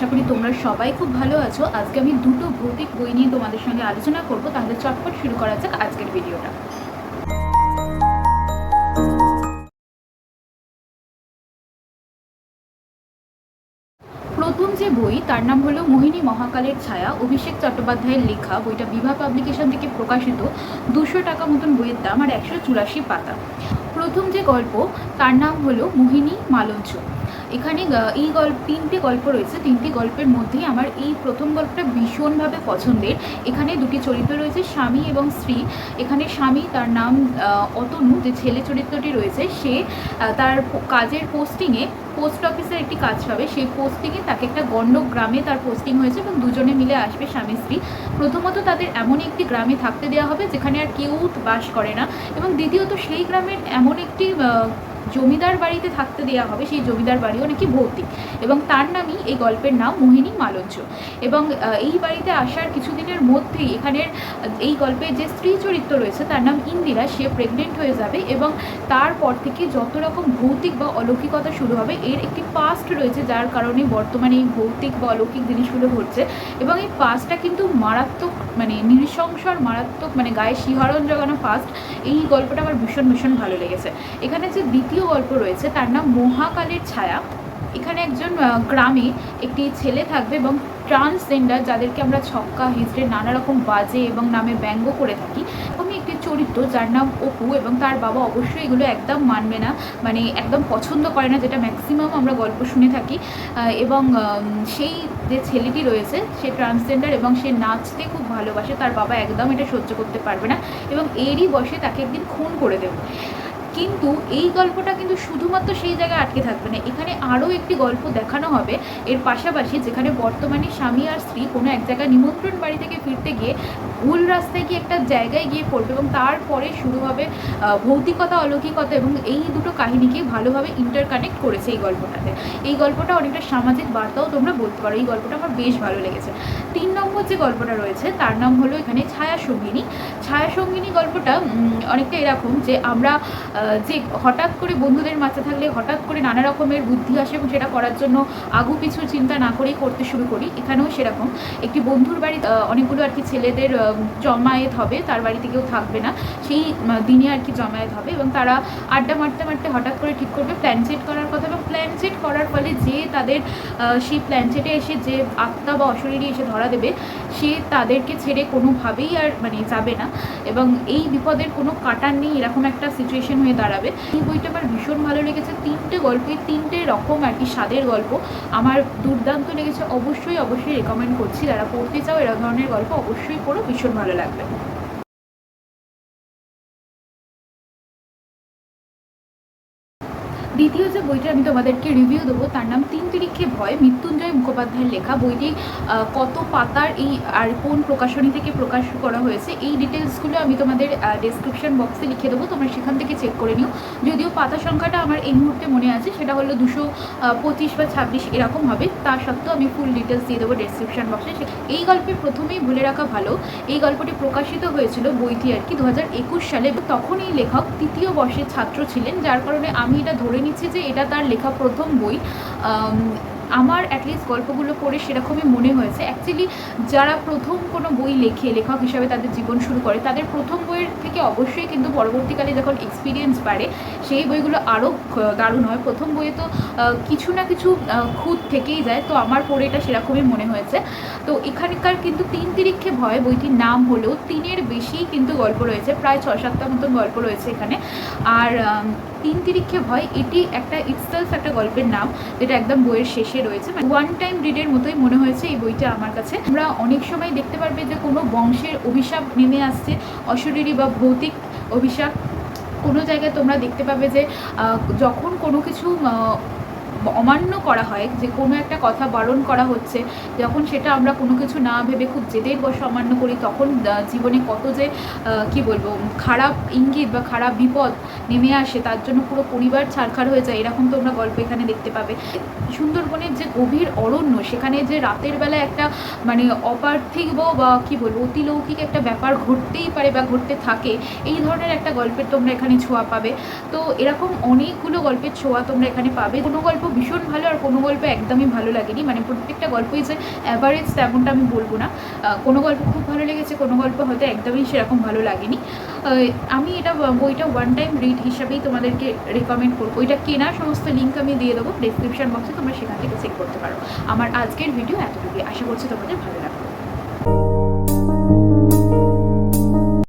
আশা করি তোমরা সবাই খুব ভালো আছো। আজকে আমি দুটো ভৌতিক বই নিয়ে তোমাদের সঙ্গে আলোচনা করব। তাহলে চটপট শুরু করা যাক আজকের ভিডিওটা। প্রথম যে বই, তার নাম হলো মোহিনী মহাকালের ছায়া। অভিষেক চট্টোপাধ্যায়ের লেখা। বইটা বিভা পাবলিকেশন থেকে প্রকাশিত। দুশো টাকা মতন বইয়ের দাম আর একশো চুরাশি পাতা। প্রথম যে গল্প, তার নাম হলো মোহিনী মালঞ্চ। এখানে এই গল্প, তিনটে গল্প রয়েছে। তিনটি গল্পের মধ্যেই আমার এই প্রথম গল্পটা ভীষণভাবে পছন্দের। এখানে দুটি চরিত্র রয়েছে, স্বামী এবং স্ত্রী। এখানে স্বামী তার নাম অতনু, যে ছেলে চরিত্রটি রয়েছে, সে তার কাজের পোস্টিংয়ে পোস্ট অফিসের একটি কাজ পাবে। সেই পোস্টিংয়ে তাকে একটা গণ্ড গ্রামে তার পোস্টিং হয়েছে এবং দুজনে মিলে আসবে স্বামী, স্ত্রী। প্রথমত তাদের এমন একটি গ্রামে থাকতে দেওয়া হবে, যেখানে আর কেউ বাস করে না। এবং দ্বিতীয়ত সেই গ্রামের এমন একটি জমিদার বাড়িতে থাকতে দেওয়া হবে, সেই জমিদার বাড়িও নাকি ভৌতিক। এবং তার নামই এই গল্পের নাম মোহিনী মালঞ্চ। এবং এই বাড়িতে আসার কিছুদিনের মধ্যেই এখানের এই গল্পের যে স্ত্রী চরিত্র রয়েছে, তার নাম ইন্দিরা, সে প্রেগনেন্ট হয়ে যাবে এবং তারপর থেকে যত রকম ভৌতিক বা অলৌকিকতা শুরু হবে, এর একটি পাস্ট রয়েছে যার কারণে বর্তমানে এই ভৌতিক বা অলৌকিক জিনিসগুলো ঘটছে। এবং এই পাস্টটা কিন্তু মারাত্মক মানে নৃশংস মারাত্মক মানে গায়ে শিহরণ জগানো পাস্ট এই গল্পটা আমার ভীষণ ভীষণ ভালো লেগেছে। এখানে যে দ্বিতীয় গল্প রয়েছে, তার নাম মহাকালের ছায়া। এখানে একজন গ্রামে একটি ছেলে থাকবে এবং ট্রান্সজেন্ডার যাদেরকে আমরা ছক্কা, হিজড়ে, নানা রকম বাজে এবং নামে ব্যঙ্গ করে থাকি, এরকমই একটি চরিত্র যার নাম অপু এবং তার বাবা অবশ্যই এগুলো একদম মানবে না মানে একদম পছন্দ করে না, যেটা ম্যাক্সিমাম আমরা গল্প শুনে থাকি। এবং সেই যে ছেলেটি রয়েছে, সে ট্রান্সজেন্ডার এবং সে নাচতে খুব ভালোবাসে, তার বাবা একদম এটা সহ্য করতে পারবে না এবং এরই বসে তাকে একদিন খুন করে দেবে। কিন্তু এই গল্পটা কিন্তু শুধুমাত্র সেই জায়গায় আটকে থাকবে না। এখানে আরও একটি গল্প দেখানো হবে। এর পাশাপাশি যেখানে বর্তমানে স্বামী আর স্ত্রী কোনো এক জায়গায় নিমন্ত্রণ বাড়ি থেকে ফিরতে গিয়ে ভুল রাস্তায় গিয়ে একটা জায়গায় গিয়ে পড়বে এবং তারপরে শুরু হবে ভৌতিকতা, অলৌকিকতা এবং এই দুটো কাহিনীকে ভালোভাবে ইন্টারকানেক্ট করেছে এই গল্পটাতে। এই গল্পটা অনেকটা সামাজিক বার্তাও তোমরা বলতে পারো। এই গল্পটা আমার বেশ ভালো লেগেছে। তিন নম্বর যে গল্পটা রয়েছে, তার নাম হলো এখানে ছায়া সঙ্গিনী ছায়া সঙ্গিনী গল্পটা অনেকটা এরকম যে আমরা যে হঠাৎ করে বন্ধুদের মাঝে থাকলে, হঠাৎ করে নানা রকমের বুদ্ধি আসে এবং সেটা করার জন্য আগু পিছু চিন্তা না করেই করতে শুরু করি। এখানেও সেরকম। একটি বন্ধুর বাড়ি অনেকগুলো আর কি ছেলেদের জমায়েত হবে, তার বাড়িতে কেউ থাকবে না। সেই দিনে আর কি জমায়েত হবে এবং তারা আড্ডা মারতে মারতে হঠাৎ করে ঠিক করবে। প্ল্যান সেট করার কথা এবং প্ল্যান সেট করার ফলে যে তাদের সেই প্ল্যান সেটে এসে যে আত্মা বা অশরীরী এসে ধরা দেবে, সে তাদেরকে ছেড়ে কোনোভাবেই আর মানে যাবে না এবং এই বিপদের কোনো কাটার নেই এরকম একটা সিচুয়েশন হয়ে দাঁড়াবে। এই বইটা আমার ভীষণ ভালো লেগেছে। তিনটে গল্পে, তিনটে রকম আর কি স্বাদের গল্প। আমার দুর্দান্ত লেগেছে। অবশ্যই অবশ্যই রেকমেন্ড করছি। যারা পড়তে চাও এরা ধরনের গল্প অবশ্যই পড়ো। ভীষণ ভালো লাগবে। দ্বিতীয় যে বইটা আমি তোমাদেরকে রিভিউ দেবো, তার নাম তিন তিরিক্ষে ভয়, মৃত্যুঞ্জয় মুখোপাধ্যায়ের লেখা। বইটি কত পাতার এই, আর কোন প্রকাশনী থেকে প্রকাশ করা হয়েছে, এই ডিটেলসগুলো আমি তোমাদের ডেসক্রিপশন বক্সে লিখে দেবো। তোমরা সেখান থেকে চেক করে নিও। যদিও পাতা সংখ্যাটা আমার এই মুহূর্তে মনে আছে, সেটা হলো দুশো পঁচিশ বা ছাব্বিশ এরকম হবে। তা সত্ত্বেও আমি ফুল ডিটেলস দিয়ে দেবো ডেসক্রিপশন বক্সে এই গল্পে প্রথমেই বলে রাখা ভালো, এই গল্পটি প্রকাশিত হয়েছিল বইটি আর কি দু হাজার একুশ সালে। তখন এই লেখক তৃতীয় বর্ষের ছাত্র ছিলেন, যার কারণে আমি এটা ধরে নিচ্ছি যে এটা তার লেখা প্রথম বই। আমার অ্যাটলিস্ট গল্পগুলো পড়ে সেরকমই মনে হয়েছে। অ্যাকচুয়ালি যারা প্রথম কোনো বই লেখে, লেখক হিসাবে তাদের জীবন শুরু করে, তাদের প্রথম বইয়ের থেকে অবশ্যই কিন্তু পরবর্তীকালে যখন এক্সপিরিয়েন্স বাড়ে, সেই বইগুলো আরও দারুণ হয়। প্রথম বইয়ে তো কিছু না কিছু খুঁত থেকেই যায়, তো আমার পড়ে এটা সেরকমই মনে হয়েছে। তো এখানকার কিন্তু তিন তিরিক্ষে ভয় বইটির নাম হলেও তিনের বেশি কিন্তু গল্প রয়েছে, প্রায় ছ সাতটা মতন গল্প রয়েছে এখানে। আর তিন তিরিক্ষে ভয় এটি একটা ইটসেলফ একটা গল্পের নাম, যেটা একদম বইয়ের শেষে রয়েছে ওয়ান টাইম রিডের মতোই মনে হয়েছে এই বইটা আমার কাছে। আমরা অনেক সময় দেখতে পারবে যে কোনো বংশের অভিশাপ নেমে আসছে, অশরীরী বা ভৌতিক অভিশাপ। কোনো জায়গায় তোমরা দেখতে পাবে যে যখন কোনো কিছু অমান্য করা হয় যে কোনো একটা কথা বারণ করা হচ্ছে, যখন সেটা আমরা কোনো কিছু না ভেবে খুব জেদের বসে অমান্য করি, তখন জীবনে কত যে কি বলব, খারাপ ইঙ্গিত বা খারাপ বিপদ নেমে আসে, তার জন্য পুরো পরিবার ছাড়খাড় হয়ে যায়, এরকম তোমরা গল্প এখানে দেখতে পাবে। সুন্দরবনের যে গভীর অরণ্য, সেখানে যে রাতের বেলা একটা মানে অপার্থিব বা কি বলব অতিলৌকিক একটা ব্যাপার ঘটতেই পারে বা ঘটতে থাকে, এই ধরনের একটা গল্পের তোমরা এখানে ছোঁয়া পাবে। তো এরকম অনেকগুলো গল্পের ছোঁয়া তোমরা এখানে পাবে। কোনো গল্প ভীষণ ভালো আর কোনো গল্প একদমই ভালো লাগেনি। মানে প্রত্যেকটা গল্পই যে অ্যাভারেজ তেমনটা আমি বলব না। কোনো গল্প খুব ভালো লেগেছে, কোনো গল্প হয়তো একদমই সেরকম ভালো লাগেনি। আমি এটা বইটা ওয়ান টাইম রিড হিসাবেই তোমাদেরকে রেকমেন্ড করব। ওইটা কেনার সমস্ত লিঙ্ক আমি দিয়ে দেবো ডিসক্রিপশন বক্সে তোমরা সেখান থেকে চেক করতে পারো। আমার আজকের ভিডিও এতটুকুই। আশা করছি তোমাদের ভালো লাগবে।